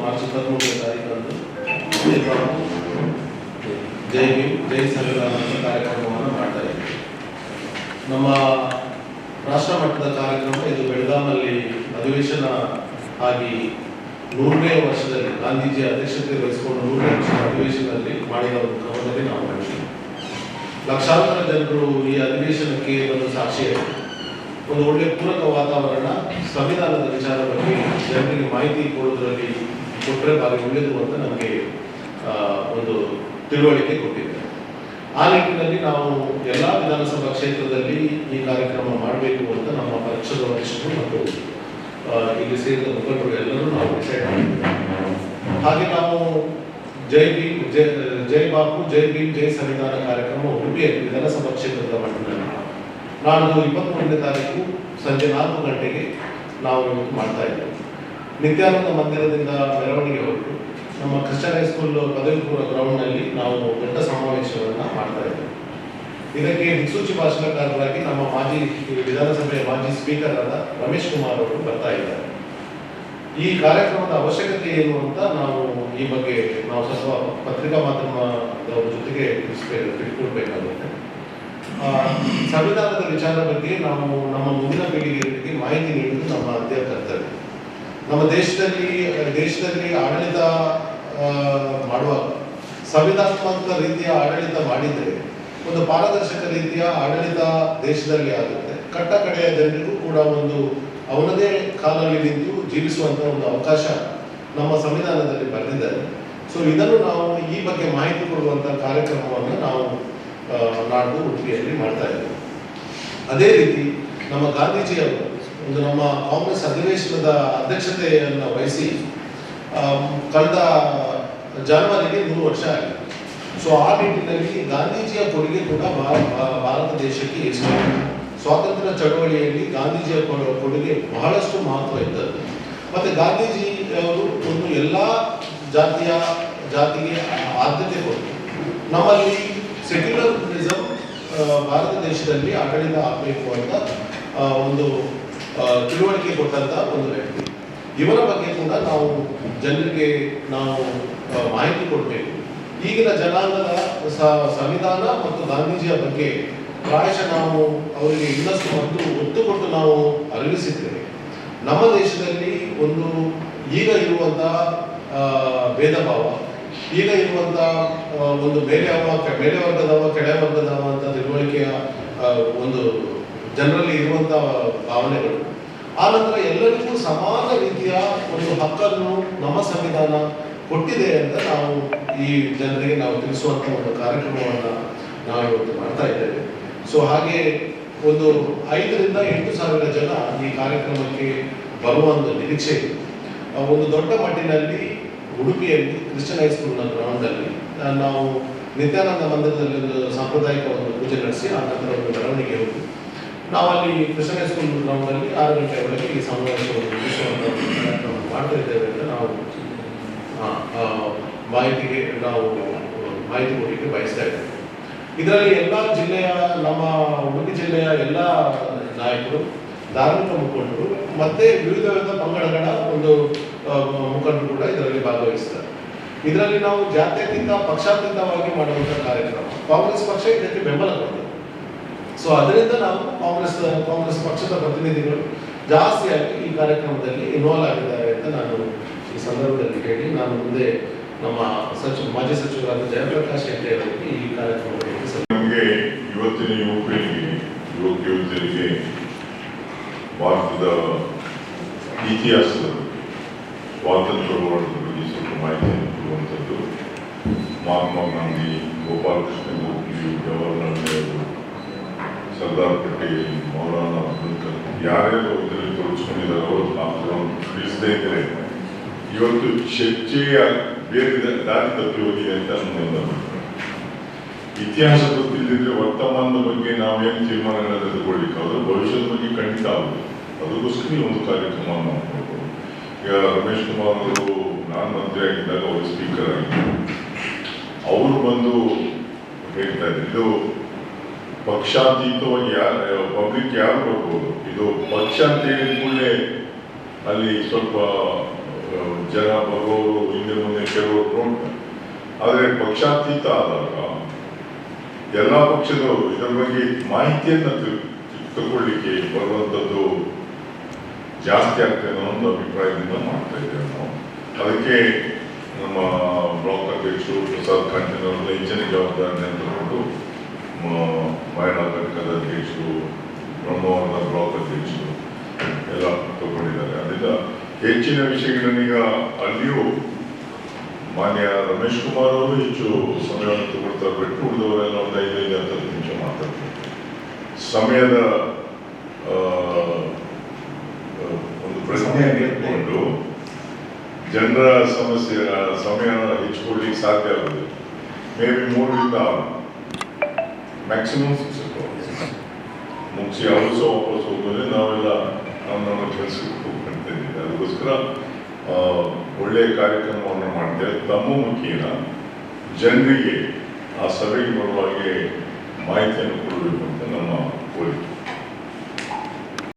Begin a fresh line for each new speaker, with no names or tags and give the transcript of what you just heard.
March ಇಪ್ಪತ್ತ್ಮೂರನೇ ತಾರೀಕಂದು ಜೈ ಭೀಮ್, ಜೈ ಸಂವಿಧಾನ ಕಾರ್ಯಕ್ರಮವನ್ನು ಮಾಡ್ತಾ ಇದ್ದೀವಿ ನಮ್ಮ ರಾಷ್ಟ್ರ ಮಟ್ಟದ ಕಾರ್ಯಕ್ರಮ ಇದು ಬೆಳಗಾಮಲ್ಲಿ ಅಧಿವೇಶನ ಆಗಿ ನೂರನೇ ವರ್ಷದಲ್ಲಿ ಗಾಂಧೀಜಿ ಅಧ್ಯಕ್ಷತೆ ವಹಿಸಿಕೊಂಡು ನೂರನೇ ವರ್ಷದ ಅಧಿವೇಶನದಲ್ಲಿ ಮಾಡಿದ ಒಂದು ಕ್ರಮದಲ್ಲಿ ನಾವು ಮಾಡಿದ್ದೀವಿ ಲಕ್ಷಾಂತರ ಜನರು ಈ ಅಧಿವೇಶನಕ್ಕೆ ಒಂದು ಸಾಕ್ಷಿಯಾಗಿದೆ ಒಂದು ಒಳ್ಳೆ ಪೂರಕ ವಾತಾವರಣ, ಸಂವಿಧಾನದ ವಿಚಾರ ಬಗ್ಗೆ ಜನರಿಗೆ ಮಾಹಿತಿ ಕೊಡೋದ್ರಲ್ಲಿ ಕೊಟ್ಟರೆ ಭಾರಿ ಒಳ್ಳೆಯದು ಅಂತ ನಮಗೆ ಒಂದು ತಿಳುವಳಿಕೆ ಕೊಟ್ಟಿದೆ. ಆ ನಿಟ್ಟಿನಲ್ಲಿ ನಾವು ಎಲ್ಲ ವಿಧಾನಸಭಾ ಕ್ಷೇತ್ರದಲ್ಲಿ ಈ ಕಾರ್ಯಕ್ರಮ ಮಾಡಬೇಕು ಅಂತ ನಮ್ಮ ಪಕ್ಷದ ವರಿಷ್ಠರು ಮತ್ತು ಇಲ್ಲಿ ಸೇರಿದ ಮುಖಂಡರು ಎಲ್ಲರೂ ನಾವು ಡಿಸೈಡ್ ಮಾಡಿದ್ದೇವೆ. ಹಾಗೆ ನಾವು ಜೈ ಭೀಮ್, ಜೈ ಜೈ ಬಾಪು, ಜೈ ಭೀಮ್, ಜೈ ಸಂವಿಧಾನ ಕಾರ್ಯಕ್ರಮ ಉಡುಪಿಯಲ್ಲಿ ವಿಧಾನಸಭಾ ಕ್ಷೇತ್ರದ ಮಟ್ಟದಲ್ಲಿ. ನಾಡ್ದು ಇಪ್ಪತ್ತ್ಮೂರನೇ ತಾರೀಕು ಸಂಜೆ ನಾಲ್ಕು ಗಂಟೆಗೆ ನಾವು ಇವತ್ತು ಮಾಡ್ತಾ ಇದ್ದೇವೆ. ನಿತ್ಯಾನಂದ ಮಂದಿರದಿಂದ ಮೆರವಣಿಗೆ ಹೊರಟು ನಮ್ಮ ಕ್ರಿಶ್ಚಿಯನ್ ಹೈಸ್ಕೂಲ್ ಪದವಿ ಪೂರ್ವ ಗ್ರೌಂಡ್ನಲ್ಲಿ ನಾವು ದೊಡ್ಡ ಸಮಾವೇಶವನ್ನು ಮಾಡ್ತಾ ಇದ್ದೇವೆ ಇದಕ್ಕೆ ದಿಕ್ಸೂಚಿ ಭಾಷಣಕಾರರಾಗಿ ನಮ್ಮ ಮಾಜಿ ವಿಧಾನಸಭೆಯ ಮಾಜಿ ಸ್ಪೀಕರ್ ಆದ ರಮೇಶ್ ಕುಮಾರ್ ಅವರು ಬರ್ತಾ ಇದ್ದಾರೆ. ಈ ಕಾರ್ಯಕ್ರಮದ ಅವಶ್ಯಕತೆ ಏನು ಅಂತ ನಾವು ಈ ಬಗ್ಗೆ ನಾವು ಸ್ವಲ್ಪ ಪತ್ರಿಕಾ ಮಾಧ್ಯಮದ ಜೊತೆಗೆ ತಿಳ್ಕೊಳ್ಬೇಕಾಗುತ್ತೆ ಸಂವಿಧಾನದ ವಿಚಾರ ಬಗ್ಗೆ ನಾವು ನಮ್ಮ ಮುಂದಿನ ಪೀಳಿಗೆಗೆ ಮಾಹಿತಿ ನೀಡುವುದು ನಮ್ಮ ಅಧ್ಯಕ್ಷ ಕರ್ತವ್ಯ. ನಮ್ಮ ದೇಶದಲ್ಲಿ ದೇಶದಲ್ಲಿ ಆಡಳಿತ ಮಾಡುವಾಗ ಸಂವಿಧಾನಾತ್ಮಕ ರೀತಿಯ ಆಡಳಿತ ಮಾಡಿದರೆ ಒಂದು ಪಾರದರ್ಶಕ ರೀತಿಯ ಆಡಳಿತ ದೇಶದಲ್ಲಿ ಆಗುತ್ತೆ. ಕಟ್ಟ ಕಡೆಯ ಜನರಿಗೂ ಕೂಡ ಒಂದು ಅವನದೇ ಕಾಲಲ್ಲಿ ನಿಂತು ಜೀವಿಸುವಂತ ಒಂದು ಅವಕಾಶ ನಮ್ಮ ಸಂವಿಧಾನದಲ್ಲಿ ಬರೆದಿದ್ದಾರೆ ಸೊ ಇದನ್ನು ನಾವು ಈ ಬಗ್ಗೆ ಮಾಹಿತಿ ಕೊಡುವಂತ ಕಾರ್ಯಕ್ರಮವನ್ನು ನಾವು ನಾಡು ಉಡುಪಿಯಲ್ಲಿ ಮಾಡ್ತಾ ಇದ್ದೇವೆ. ಅದೇ ರೀತಿ ನಮ್ಮ ಗಾಂಧೀಜಿಯವರು ಒಂದು ನಮ್ಮ ಕಾಂಗ್ರೆಸ್ ಅಧಿವೇಶನದ ಅಧ್ಯಕ್ಷತೆಯನ್ನು ವಹಿಸಿ ಕಳೆದ ಜಾನುವಾರಿಗೆ ಮೂರು ವರ್ಷ ಆಗಿದೆ. ಸೊ ಆ ನಿಟ್ಟಿನಲ್ಲಿ ಗಾಂಧೀಜಿಯ ಕೊಡುಗೆ ಕೂಡ ಭಾರತ ದೇಶಕ್ಕೆ ಎಷ್ಟು ಸ್ವಾತಂತ್ರ್ಯ ಚಳವಳಿಯಲ್ಲಿ ಗಾಂಧೀಜಿಯ ಕೊಡುಗೆ ಬಹಳಷ್ಟು ಮಹತ್ವ ಇದ್ದದ್ದು. ಮತ್ತೆ ಗಾಂಧೀಜಿ ಅವರು ಒಂದು ಎಲ್ಲ ಜಾತಿಯ, ಜಾತಿಗೆ ಆದ್ಯತೆ ಕೊಟ್ಟರು ನಮ್ಮಲ್ಲಿ ಸೆಕ್ಯುಲರಿಸಮ್ ಭಾರತ ದೇಶದಲ್ಲಿ ಆಡಳಿತ ಆಗಬೇಕು ಅಂತ ಒಂದು ತಿಳುವಳಿಕೆ ಕೊಟ್ಟಂತ ಒಂದು ವ್ಯಕ್ತಿ. ಇವರ ಬಗ್ಗೆ ಕೂಡ ನಾವು ಜನರಿಗೆ ನಾವು ಮಾಹಿತಿ ಕೊಡಬೇಕು. ಈಗಿನ ಜನಾಂಗದ ಸಂವಿಧಾನ ಮತ್ತು ಗಾಂಧೀಜಿಯ ಬಗ್ಗೆ ಪ್ರಾಯಶಃ ನಾವು ಅವರಿಗೆ ಇನ್ನಷ್ಟು ಮತ್ತು ಒತ್ತು ಕೊಟ್ಟು ನಾವು ಅರಿವಿಸಿದ್ದೇವೆ ನಮ್ಮ ದೇಶದಲ್ಲಿ ಒಂದು ಈಗ ಇರುವಂತಹ ಭೇದ ಭಾವ ಈಗ ಇರುವಂತಹ ಒಂದು ಬೇರೆ ಬೇರೆ ವರ್ಗದವ ಕೆಳ ವರ್ಗದವ ಅಂತ ತಿಳುವಳಿಕೆಯ ಒಂದು ಜನರಲ್ಲಿ ಇರುವಂತಹ ಭಾವನೆಗಳು. ಆ ನಂತರ ಎಲ್ಲರಿಗೂ ಸಮಾನ ರೀತಿಯ ಒಂದು ಹಕ್ಕನ್ನು ನಮ್ಮ ಸಂವಿಧಾನ ಕೊಟ್ಟಿದೆ ಅಂತ ನಾವು ಈ ಜನರಿಗೆ ನಾವು ತಿಳಿಸುವಂತ ಒಂದು ಕಾರ್ಯಕ್ರಮವನ್ನು ನಾವು ಇವತ್ತು ಮಾಡ್ತಾ ಇದ್ದೇವೆ. ಸೊ ಹಾಗೆ ಒಂದು ಐದರಿಂದ ಎಂಟು ಸಾವಿರ ಜನ ಈ ಕಾರ್ಯಕ್ರಮಕ್ಕೆ ಬರುವ ಒಂದು ನಿರೀಕ್ಷೆ ಇದೆ. ಒಂದು ದೊಡ್ಡ ಮಟ್ಟಿನಲ್ಲಿ ಉಡುಪಿಯಲ್ಲಿ ಕ್ರಿಶ್ಚಿಯನ್ ಹೈಸ್ಕೂಲ್ನ ಗ್ರೌಂಡಲ್ಲಿ ನಾವು ನಿತ್ಯಾನಂದ ಮಂದಿರದಲ್ಲಿ ಒಂದು ಸಾಂಪ್ರದಾಯಿಕ ಒಂದು ಪೂಜೆ ನಡೆಸಿ ಆ ನಂತರ ಒಂದು ಮೆರವಣಿಗೆ ಹೋಗಿ ನಾವಲ್ಲಿ ಕೃಷ್ಣ ಸ್ಕೂಲ್ ಗ್ರೌಂಡಲ್ಲಿ ಆರು ಗಂಟೆ ಒಳಗೆ ಈ ಸಮಾವೇಶವನ್ನು ಮಾಡ್ತಾ ಇದ್ದೇವೆ ಅಂತ ನಾವು ಮಾಹಿತಿಗೆ ನಾವು, ಮಾಹಿತಿ ಕೊಡಲಿಕ್ಕೆ ಬಯಸ್ತಾ ಇದ್ದೇವೆ. ಇದರಲ್ಲಿ ಎಲ್ಲ ಜಿಲ್ಲೆಯ, ನಮ್ಮ ಉಡುಪಿ ಜಿಲ್ಲೆಯ ಎಲ್ಲ ನಾಯಕರು, ಧಾರ್ಮಿಕ ಮುಖಂಡರು, ಮತ್ತೆ ವಿವಿಧ ವಿವಿಧ ಪಂಗಡಗಳ ಒಂದು ಮುಖಂಡರು ಕೂಡ ಇದರಲ್ಲಿ ಭಾಗವಹಿಸ್ತಾರೆ. ಇದರಲ್ಲಿ ನಾವು ಜಾತ್ಯತೀತ, ಪಕ್ಷಾತೀತವಾಗಿ ಮಾಡುವಂತಹ ಕಾರ್ಯಕ್ರಮ. ಕಾಂಗ್ರೆಸ್ ಪಕ್ಷ ಇದಕ್ಕೆ ಬೆಂಬಲ ಕೊಡ್ತದೆ ಸೊ ಅದರಿಂದ ನಾವು ಕಾಂಗ್ರೆಸ್ ಕಾಂಗ್ರೆಸ್ ಪಕ್ಷದ ಪ್ರತಿನಿಧಿಗಳು ಜಾಸ್ತಿಯಾಗಿ ಈ ಕಾರ್ಯಕ್ರಮದಲ್ಲಿ ಇನ್ವಾಲ್ವ್ ಆಗಿದ್ದಾರೆ ಅಂತ ನಾನು ಈ ಸಂದರ್ಭದಲ್ಲಿ ಹೇಳಿ, ನಾನು ಮುಂದೆ ನಮ್ಮ ಸಚಿವ, ಮಾಜಿ ಸಚಿವರಾದ ಜಯಪ್ರಕಾಶ್ ಹೆಗ್ಡೆ ಅವರಿಗೆ ಈ ಕಾರ್ಯಕ್ರಮಕ್ಕೆ.
ನಮಗೆ ಇವತ್ತಿನ ಯುವಕರಿಗೆ, ಯುವಕ ಯುವತಿಯರಿಗೆ ಭಾರತದ ಇತಿಹಾಸ ಸ್ವಾತಂತ್ರ್ಯ ಹೋರಾಟದ ಬಗ್ಗೆ ಸ್ವಲ್ಪ ಮಾಹಿತಿಯನ್ನು ಕೊಡುವಂಥದ್ದು ಮಹಾತ್ಮ ಗಾಂಧಿ, ಗೋಪಾಲಕೃಷ್ಣ ಗೋಪಿ ಜವಾಹರ್ಲಾಲ್ ನೆಹರು ಸರ್ದಾರ್ ಪಟೇಲ್ ಮೌಲಾನಾ ಅಬ್ದುಲ್ ಯಾರ್ಯಾರು ಇದರಲ್ಲಿ ತೊಡಗಿಸ್ಕೊಂಡಿದ್ದಾರೆ ಅವರು ನಾವು ತಿಳಿಸದೇ ಇದ್ದರೆ ಇವತ್ತು ಚರ್ಚೆಯ ಬೇರೆ ದಾರಿ ತಪ್ಪಿ ಅಂತ ನನ್ನ. ಇತಿಹಾಸ ಗೊತ್ತಿಲ್ಲದಿದ್ರೆ ವರ್ತಮಾನದ ಬಗ್ಗೆ ನಾವೇನು ತೀರ್ಮಾನಗಳನ್ನು ತೆಗೆದುಕೊಳ್ಳಿಕ್ಕಾದ್ರೆ ಭವಿಷ್ಯದ ಬಗ್ಗೆ ಖಂಡಿತ ಆಗುತ್ತೆ ಅದಕ್ಕೋಸ್ಕರ ಈ ಒಂದು ಕಾರ್ಯಕ್ರಮವನ್ನು ಮಾಡ್ಕೊಳ್ಬೋದು. ಈಗ ರಮೇಶ್ ಕುಮಾರ್ ಅವರು ನಾನು ಮಂತ್ರಿ ಆಗಿದ್ದಾಗ ಅವರು ಸ್ಪೀಕರ್ ಆಗಿದ್ದರು ಅವರು ಬಂದು ಹೇಳ್ತಾ ಇದ್ದಾರೆ ಇದು ಪಕ್ಷಾತೀತವಾಗಿ ಯಾರು ಪಬ್ಲಿಕ್ ಯಾರು ಬರ್ಬೋದು ಇದು ಪಕ್ಷ ಅಂತ ಹೇಳಿದ ಕೂಡಲೇ ಅಲ್ಲಿ ಸ್ವಲ್ಪ ಜನ ಬರೋರು ಹಿಂದೆ ಮುಂದೆ ಕೆಲವರು ನೋಡ್ತಾರೆ. ಆದರೆ ಪಕ್ಷಾತೀತ ಆದಾಗ ಎಲ್ಲ ಪಕ್ಷದವರು ಇದರ ಬಗ್ಗೆ ಮಾಹಿತಿಯನ್ನು ತಿಳ್ಕೊಳ್ಳಿಕ್ಕೆ ಬರುವಂಥದ್ದು ಜಾಸ್ತಿ ಆಗ್ತದೆ ಅನ್ನೋ ಒಂದು ಅಭಿಪ್ರಾಯದಿಂದ ಮಾಡ್ತಾ ಇದ್ದೇವೆ ನಾವು. ಅದಕ್ಕೆ ನಮ್ಮ ಬ್ಲಾಕ್ ಅಧ್ಯಕ್ಷರು ಪ್ರಸಾದ್ ಕಾಂಟಿನವರನ್ನ ಹೆಚ್ಚಿನ ಅಂತ ತಗೊಂಡು ಮಾಯಣ ಘಟಕದ ಅಧ್ಯಕ್ಷರು ಬ್ರಹ್ಮವರದ ಬ್ಲಾಕ್ ಅಧ್ಯಕ್ಷರು ಎಲ್ಲ ತಗೊಂಡಿದ್ದಾರೆ ಅದರಿಂದ ಹೆಚ್ಚಿನ ವಿಷಯಗಳನ್ನೀಗ ಅಲ್ಲಿಯೂ ಮಾನ್ಯ ರಮೇಶ್ ಕುಮಾರ್ ಅವರು ಹೆಚ್ಚು ಸಮಯವನ್ನು ತಗೊಳ್ತಾರೆ ಬಿಟ್ಟು ಉಳಿದವರೆಲ್ಲ ಒಂದು ಐದೈದು ಹತ್ತು ನಿಮಿಷ ಮಾತಾಡ್ತಾರೆ. ಸಮಯದ ಒಂದು ಪ್ರಶ್ನೆ ಇಟ್ಕೊಂಡು ಜನರ ಸಮಸ್ಯೆ ಸಮಯ ಹೆಚ್ಚಿಕೊಳ್ಳಿಕ್ಕೆ ಸಾಧ್ಯ ಆಗುತ್ತೆ ಮೇ ಬಿ ಮೂರರಿಂದ ಆರು. ಮ್ಯಾಕ್ಸಿಮಮ್ ಸಿಕ್ಸ್ ಮುಗಿಸಿ ಅವರು ಸಹ ವಾಪಸ್ ನಾವೆಲ್ಲ ನಮ್ಮ ನಮ್ಮ ಕೆಲಸಕ್ಕೆ ಹೋಗ್ತಾ ಅದಕ್ಕೋಸ್ಕರ ಒಳ್ಳೆಯ ಕಾರ್ಯಕ್ರಮವನ್ನು ಮಾಡ್ತೇವೆ ತಮ್ಮ ಮುಖೇನ ಜನರಿಗೆ ಆ ಸಭೆಗೆ ಬರುವಾಗೆ ಮಾಹಿತಿಯನ್ನು ಕೊಡಬೇಕು ಅಂತ